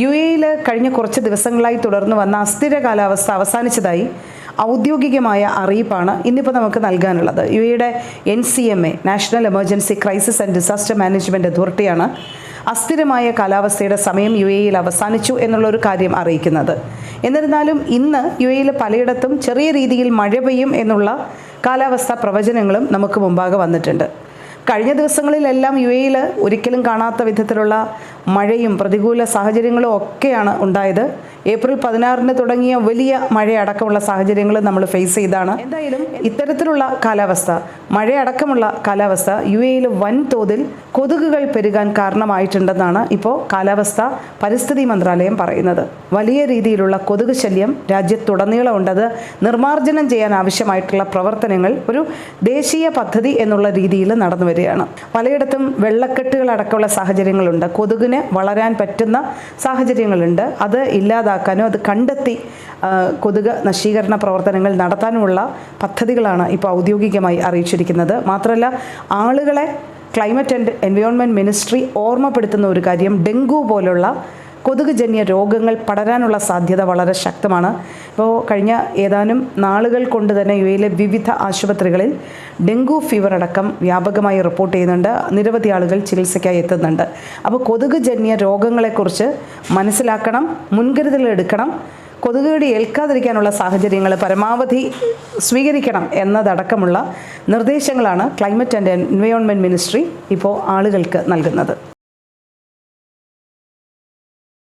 U എയിൽ കഴിഞ്ഞ കുറച്ച് ദിവസങ്ങളായി തുടർന്ന് വന്ന അസ്ഥിര കാലാവസ്ഥ അവസാനിച്ചതായി ഔദ്യോഗികമായ അറിയിപ്പാണ് ഇന്നിപ്പോൾ നമുക്ക് നൽകാനുള്ളത്. യു എയുടെ N C M A national emergency crisis and disaster management അതോറിറ്റിയാണ് അസ്ഥിരമായ കാലാവസ്ഥയുടെ സമയം യു എയിൽ അവസാനിച്ചു എന്നുള്ളൊരു കാര്യം അറിയിക്കുന്നത്. എന്നിരുന്നാലും ഇന്ന് യു എയിൽ പലയിടത്തും ചെറിയ രീതിയിൽ മഴ പെയ്യും എന്നുള്ള കാലാവസ്ഥാ പ്രവചനങ്ങളും നമുക്ക് മുമ്പാകെ വന്നിട്ടുണ്ട്. കഴിഞ്ഞ ദിവസങ്ങളിലെല്ലാം യു എയിൽ ഒരിക്കലും കാണാത്ത വിധത്തിലുള്ള മഴയും പ്രതികൂല സാഹചര്യങ്ങളും ഒക്കെയാണ് ഉണ്ടായത്. ഏപ്രിൽ പതിനാറിന് തുടങ്ങിയ വലിയ മഴയടക്കമുള്ള സാഹചര്യങ്ങൾ നമ്മൾ ഫേസ് ചെയ്താണ്. എന്തായാലും ഇത്തരത്തിലുള്ള കാലാവസ്ഥ മഴയടക്കമുള്ള കാലാവസ്ഥ യു എയിൽ വൻതോതിൽ കൊതുകുകൾ പെരുകാൻ കാരണമായിട്ടുണ്ടെന്നാണ് ഇപ്പോൾ കാലാവസ്ഥ പരിസ്ഥിതി മന്ത്രാലയം പറയുന്നത്. വലിയ രീതിയിലുള്ള കൊതുക് ശല്യം രാജ്യത്തുടനീളം ഉണ്ടത് നിർമ്മാർജനം ചെയ്യാൻ ആവശ്യമായിട്ടുള്ള പ്രവർത്തനങ്ങൾ ഒരു ദേശീയ പദ്ധതി എന്നുള്ള രീതിയിൽ നടന്നു വരികയാണ്. പലയിടത്തും വെള്ളക്കെട്ടുകൾ അടക്കമുള്ള സാഹചര്യങ്ങളുണ്ട്. കൊതുകിന് വളരാൻ പറ്റുന്ന സാഹചര്യങ്ങളുണ്ട്. അത് ഇല്ലാതാക്കാനും അത് കണ്ടെത്തി കൊതുക് നശീകരണ പ്രവർത്തനങ്ങൾ നടത്താനുമുള്ള പദ്ധതികളാണ് ഇപ്പോൾ ഔദ്യോഗികമായി അറിയിച്ചിരിക്കുന്നത്. മാത്രമല്ല ആളുകളെ ക്ലൈമറ്റ് ആൻഡ് എൻവയോൺമെന്റ് മിനിസ്ട്രി ഓർമ്മപ്പെടുത്തുന്ന ഒരു കാര്യം ഡെങ്കു പോലുള്ള കൊതുകുജന്യ രോഗങ്ങൾ പടരാനുള്ള സാധ്യത വളരെ ശക്തമാണ്. ഇപ്പോൾ കഴിഞ്ഞ ഏതാനും നാളുകൾ കൊണ്ട് തന്നെ യു എയിലെ വിവിധ ആശുപത്രികളിൽ ഡെങ്കു ഫീവർ അടക്കം വ്യാപകമായി റിപ്പോർട്ട് ചെയ്യുന്നുണ്ട്. നിരവധി ആളുകൾ ചികിത്സയ്ക്കായി എത്തുന്നുണ്ട്. അപ്പോൾ കൊതുക് ജന്യ രോഗങ്ങളെക്കുറിച്ച് മനസ്സിലാക്കണം മുൻകരുതൽ എടുക്കണം. കൊതുകുകടി ഏൽക്കാതിരിക്കാനുള്ള സാഹചര്യങ്ങൾ പരമാവധി സ്വീകരിക്കണം എന്നതടക്കമുള്ള നിർദ്ദേശങ്ങളാണ് ക്ലൈമറ്റ് ആൻഡ് എൻവയോൺമെന്റ് മിനിസ്ട്രി ഇപ്പോൾ ആളുകൾക്ക് നൽകുന്നത്.